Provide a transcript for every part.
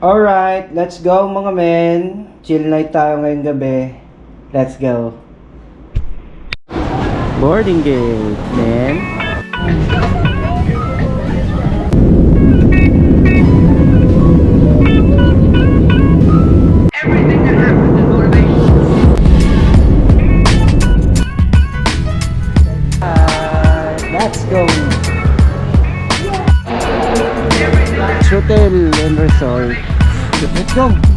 Alright, let's go mga men. Chill night tayo ngayong gabi. Let's go. Boarding gate, men. Let's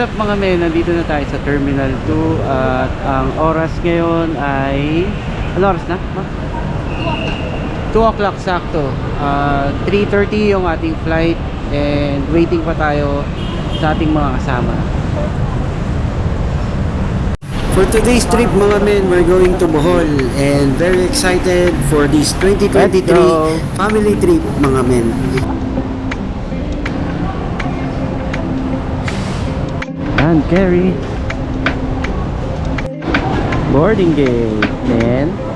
what's up mga men? Nandito na tayo sa Terminal 2 at ang oras ngayon ay... Ano oras na? 2 o'clock sakto. Ah, 3.30 yung ating flight and waiting pa tayo sa ating mga kasama. For today's trip mga men, we're going to Bohol and very excited for this 2023 Let's go. family trip mga men. And carry. Boarding gate, man.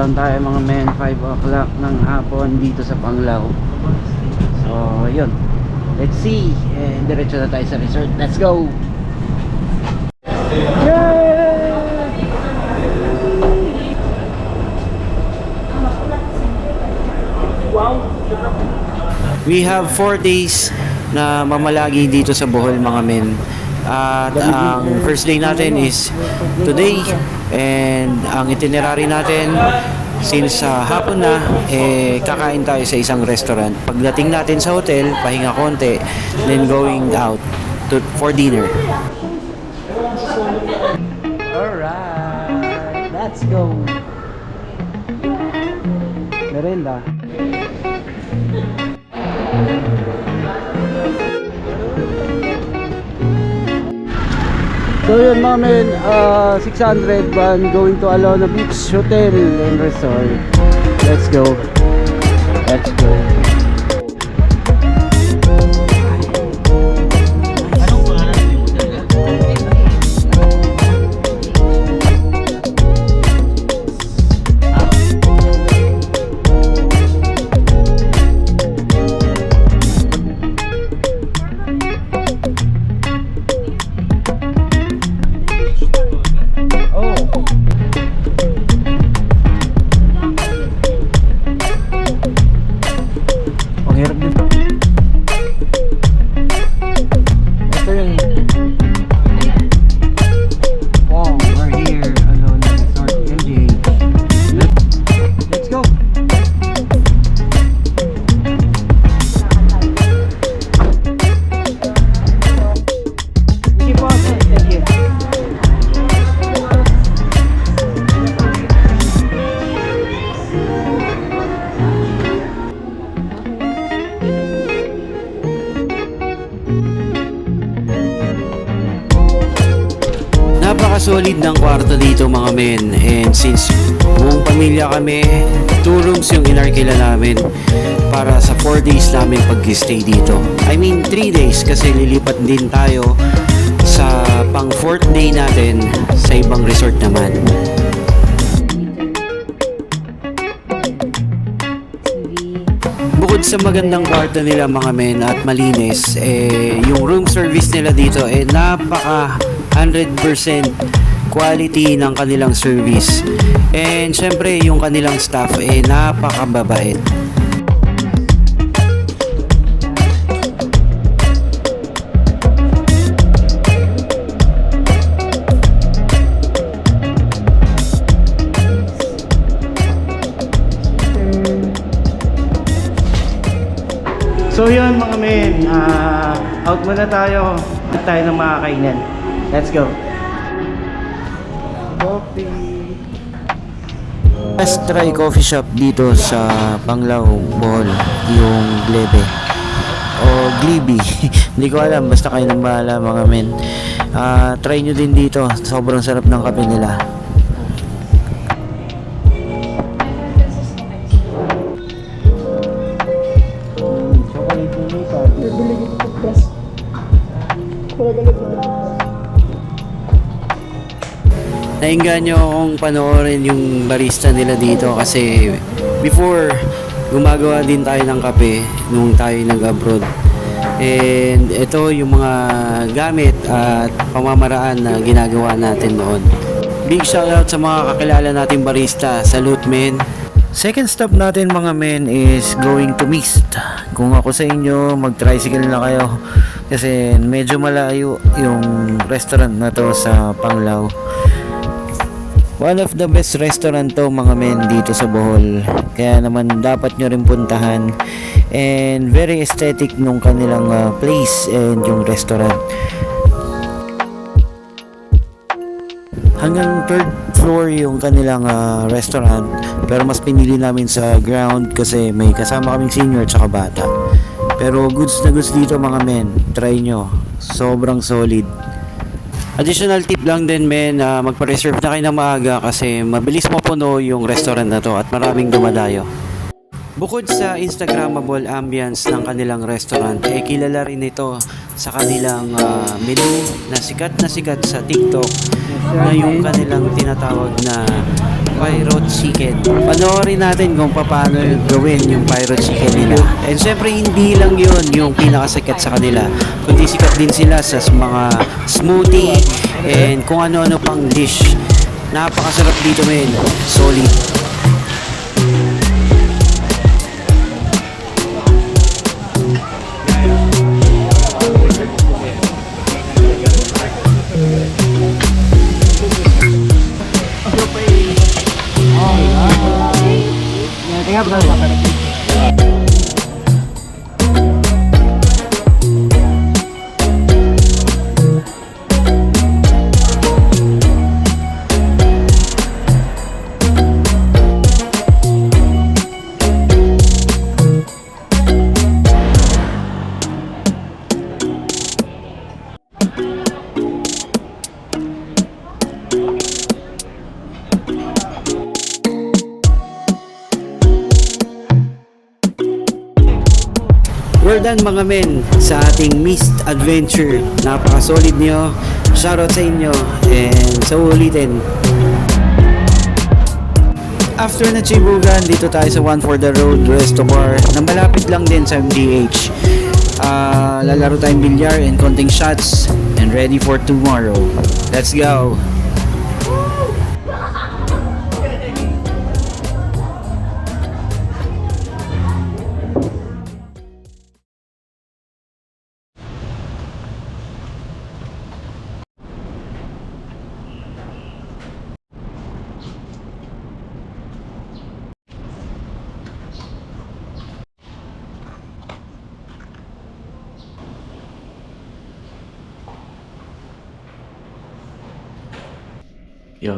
Touchdown tayo mga men 5 o'clock ng hapon dito sa Panglao. So, yun. Let's see. And diretso na tayo sa resort. Let's go! Yay! We have 4 days na mamalagi dito sa Bohol mga men. At ang first day natin is today And ang itinerary natin Since sa hapon na, eh, kakain tayo sa isang restaurant. Pagdating natin sa hotel, pahinga konti, then going out to, for dinner. Alright, let's go. Merenda. Yun mga men, uh, 600 van going to Alona Beach Hotel and Resort. Let's go. Napaka-solid ng kwarto dito mga men. And since buong pamilya kami, two rooms yung inarkila namin para sa 4 days namin pag-stay dito. I mean 3 days kasi lilipat din tayo sa pang 4th day natin sa ibang resort naman. Bukod sa magandang kwarto nila mga men at malinis, eh, yung room service nila dito eh napaka 100% quality ng kanilang service. And syempre yung kanilang staff eh napakababait. So yun mga men, ah, out muna tayo. At tayo ng mga kainan. Let's go. Coffee. Let's try coffee shop dito sa Panglao, Bohol, yung Glebe. O Glibi. Hindi ko alam, basta kayo nang bahala mga men. Ah, try nyo din dito, sobrang sarap ng kape nila. Nainganyo akong panoorin yung barista nila dito kasi before gumagawa din tayo ng kape nung tayo nag-abroad. And ito yung mga gamit at pamamaraan na ginagawa natin noon. Big shoutout sa mga kakilala nating barista. Salute men! Second stop natin mga men is going to Mist. Kung ako sa inyo, mag-tricycle na kayo kasi medyo malayo yung restaurant na to sa Panglao. One of the best restaurant to mga men dito sa Bohol. Kaya naman dapat nyo rin puntahan. And very aesthetic nung kanilang uh, place and yung restaurant. Hanggang third floor yung kanilang uh, restaurant. Pero mas pinili namin sa ground kasi may kasama kaming senior at bata. Pero goods na goods dito mga men. Try nyo. Sobrang solid. Additional tip lang din men, na magpa-reserve na kayo ng maaga kasi mabilis mapuno yung restaurant na to at maraming dumadayo. Bukod sa Instagrammable ambience ng kanilang restaurant, eh kilala rin ito sa kanilang ah, menu na sikat na sikat sa TikTok na yung kanilang tinatawag na pyro chicken. Panoorin natin kung paano gawin yung pyro chicken nila. And syempre hindi lang yun yung pinakasikat sa kanila, kundi sikat din sila sa mga smoothie and kung ano-ano pang dish. Napakasarap dito men, solid. আপনার মাথায় Done mga men sa ating Mist Adventure. Napaka-solid nyo. Shoutout sa inyo. And sa ulitin. After na Chibugan, dito tayo sa One for the Road Resto Bar na malapit lang din sa MGH. Ah, lalaro tayong bilyar and konting shots and ready for tomorrow. Let's go!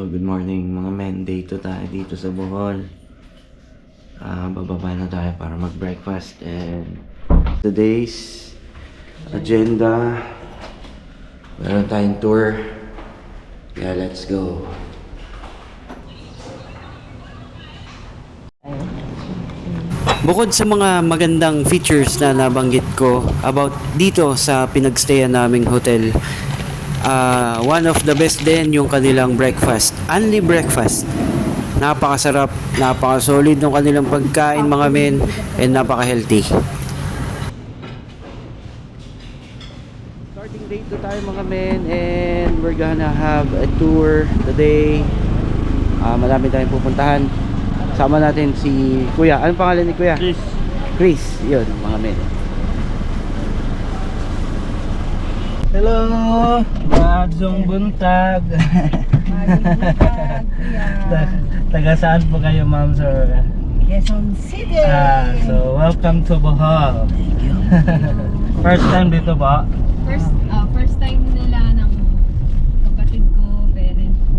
Good morning mga men. Day 2 tayo dito sa Bohol. Ah, bababa na tayo para mag-breakfast and today's agenda meron tayong tour Yeah, let's go. Bukod sa mga magandang features na nabanggit ko about dito sa pinagstayan naming hotel, ah, one of the best din yung kanilang breakfast. Only breakfast. Napakasarap, napaka-solid ng kanilang pagkain mga men, and napaka-healthy. Starting date to tayo mga men, and we're gonna have a tour today. Ah, marami tayong pupuntahan. Sama natin si Kuya. Anong pangalan ni Kuya? Chris. Chris, yun mga men. Hello! Magzong buntag. Ta- Taga saan po kayo, ma'am, sir? Quezon City. Ah, so, welcome to Bohol. First time dito ba? First, ah, first time nila ng kapatid ko, parents ko.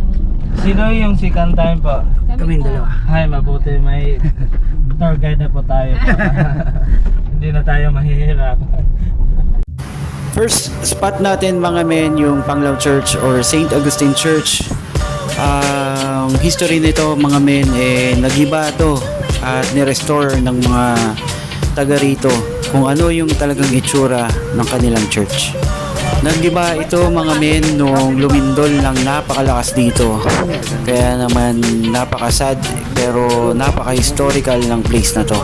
Sino yung second time po? Kami po. Ay, mabuti may tour guide na po tayo. Hindi na tayo mahihirap. First spot natin mga men yung Panglao Church or St. Augustine Church. Ang history nito mga men eh nagiba to at ni-restore ng mga taga rito kung ano yung talagang itsura ng kanilang church. Nagiba ito mga men nung lumindol ng napakalakas dito. Kaya naman napaka-sad pero napaka-historical ng place na to.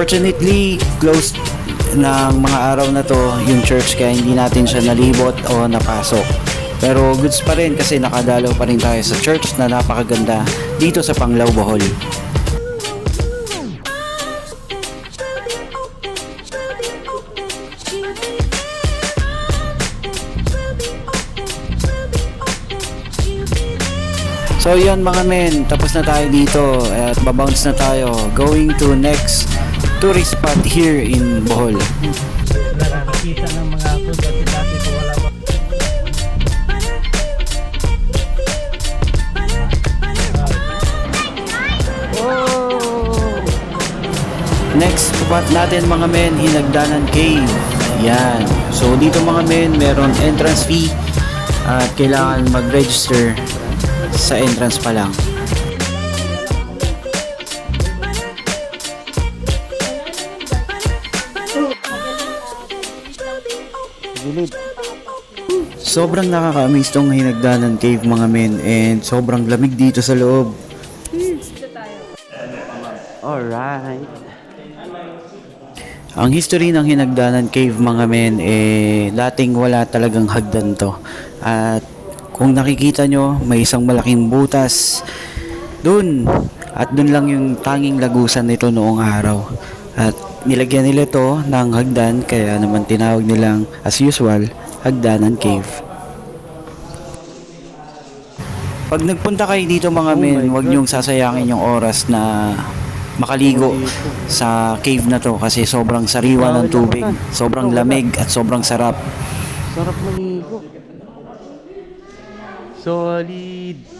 Unfortunately, closed ng mga araw na to yung church kaya hindi natin siya nalibot o napasok. Pero goods pa rin kasi nakadalaw pa rin tayo sa church na napakaganda dito sa Panglao, Bohol. So yun mga men, tapos na tayo dito at babounce na tayo going to next tourist spot here in Bohol. Nakakita ng mga food kasi dati po wala pa. Next spot natin mga men, Hinagdanan Cave. Yan. So dito mga men, meron entrance fee at kailangan mag-register sa entrance pa lang. Sobrang nakaka-amaze tong Hinagdanan Cave mga men and sobrang lamig dito sa loob. Alright. Ang history ng Hinagdanan Cave mga men eh dating wala talagang hagdan to. At kung nakikita nyo, may isang malaking butas dun. At dun lang yung tanging lagusan nito noong araw. At nilagyan nila to ng hagdan kaya naman tinawag nilang as usual Hagdanan Cave. Pag nagpunta kayo dito mga men, huwag niyong sasayangin yung oras na makaligo sa cave na to kasi sobrang sariwa ng tubig, sobrang lamig at sobrang sarap. Sarap maligo. Solid.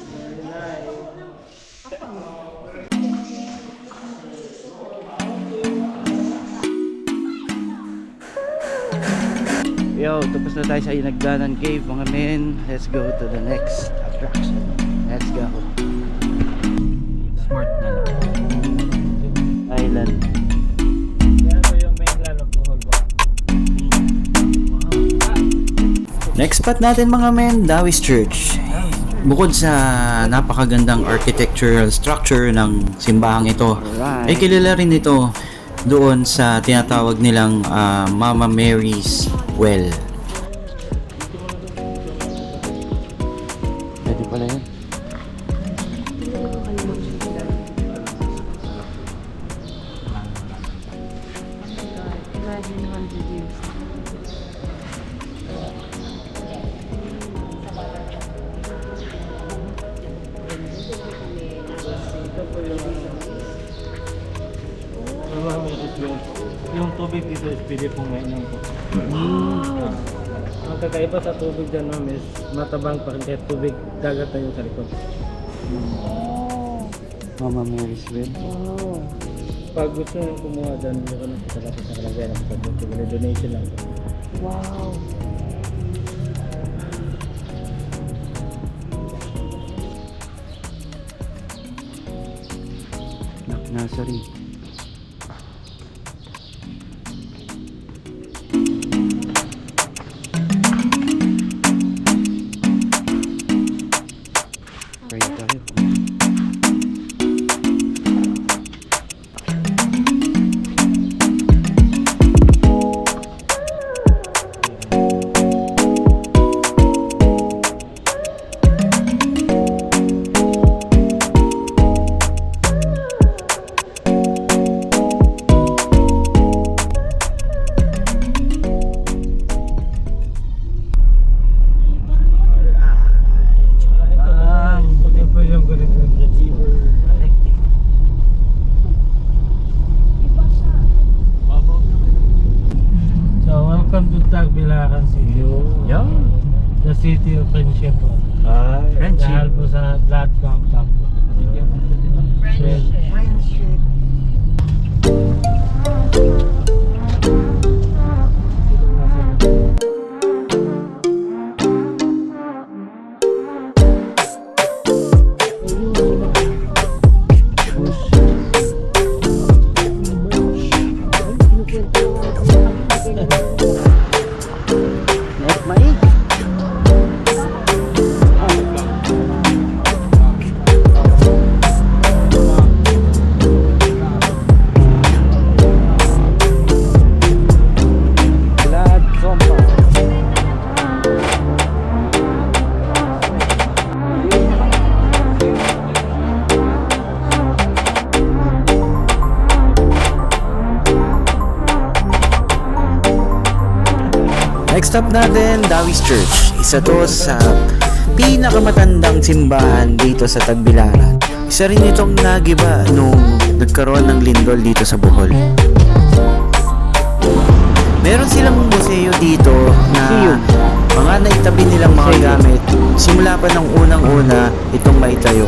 Yo, tapos na tayo sa Inagdanan Cave mga men. Let's go to the next attraction. Let's go. Smart na lang. Island. Next spot natin mga men, Dawis Church. Bukod sa napakagandang architectural structure ng simbahang ito, ay kilala rin ito doon sa tinatawag nilang ah, Mama Mary's Well. Tubig dito is pwede pong mainom po. Ah. Ang kakaiba sa tubig dyan ma'am is matabang pa rin kahit tubig dagat na yung sa likod. Mama Mary's Well. Pag gusto nyo kumuha dyan, meron na sa lapit sa kalagayan ng pagkakas. Siguro donation lang. Wow. Nak nursery. Stop natin, Dawis Church. Isa to sa pinakamatandang simbahan dito sa Tagbilaran. Isa rin itong nagiba nung nagkaroon ng lindol dito sa Bohol. Meron silang museo dito na mga naitabi nilang mga gamit simula pa ng unang-una itong maitayo.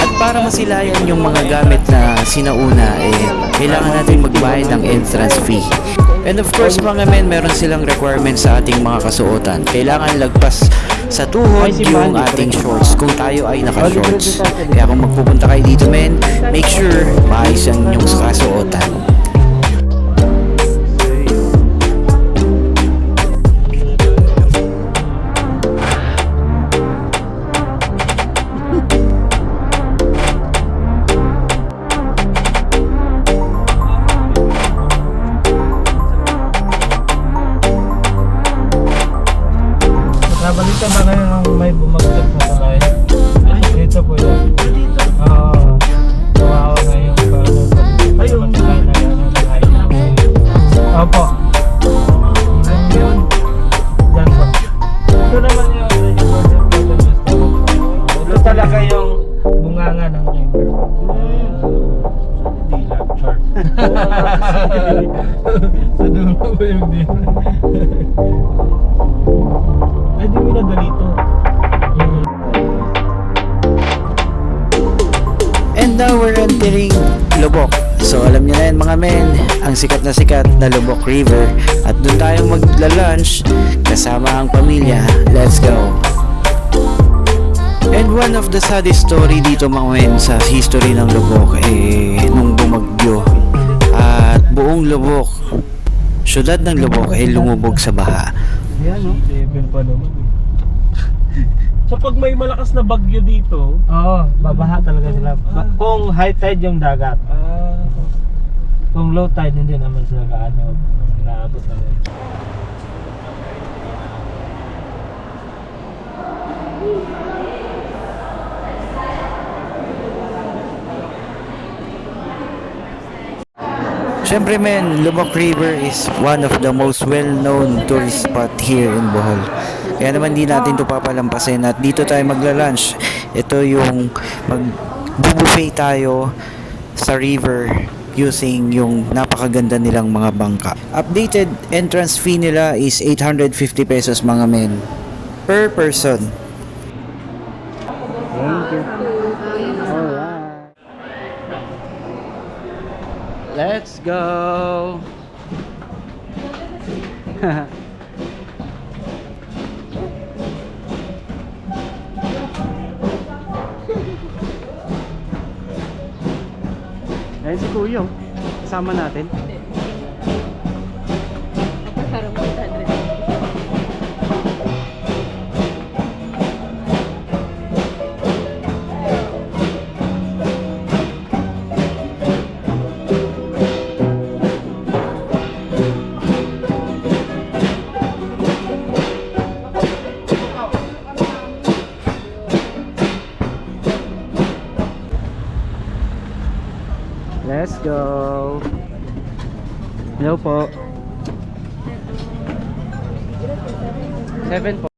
At para masilayan yung mga gamit na sinauna, eh, kailangan natin magbayad ng entrance fee. And of course mga men, meron silang requirements sa ating mga kasuotan. Kailangan lagpas sa tuhod yung ating shorts kung tayo ay naka-shorts. Kaya kung magpupunta kayo dito men, make sure maayos ang inyong kasuotan. Na sikat na Lubok River. At doon tayo magla-lunch kasama ang pamilya. Let's go! And one of the saddest story dito mga men sa history ng Lubok eh nung bumagyo. At buong Lubok, syudad ng Lubok ay lumubog sa baha. Yan, no? Level pa naman. so pag may malakas na bagyo dito, oo, babaha talaga sila. Ba- kung high tide yung dagat. Kung low tide hindi naman sila gaano naabot na yun. Siyempre men, Lubok River is one of the most well-known tourist spot here in Bohol. Kaya naman di natin ito papalampasin at dito tayo magla-lunch. Ito yung mag-buffet tayo sa river using yung napakaganda nilang mga bangka. Updated entrance fee nila is 850 pesos mga men per person. Let's go! Kuya. oh. Kasama natin. 7 po.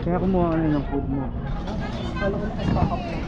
Kaya kumuha ka na ng food mo. Kala ko na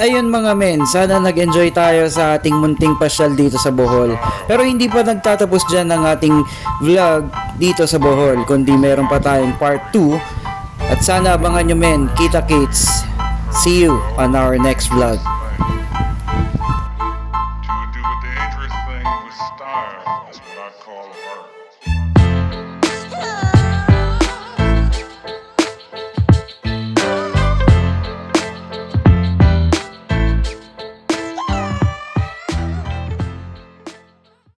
ayun mga men, sana nag-enjoy tayo sa ating munting pasyal dito sa Bohol. Pero hindi pa nagtatapos dyan ang ating vlog dito sa Bohol, kundi meron pa tayong part 2. At sana abangan nyo men, kita kits. See you on our next vlog.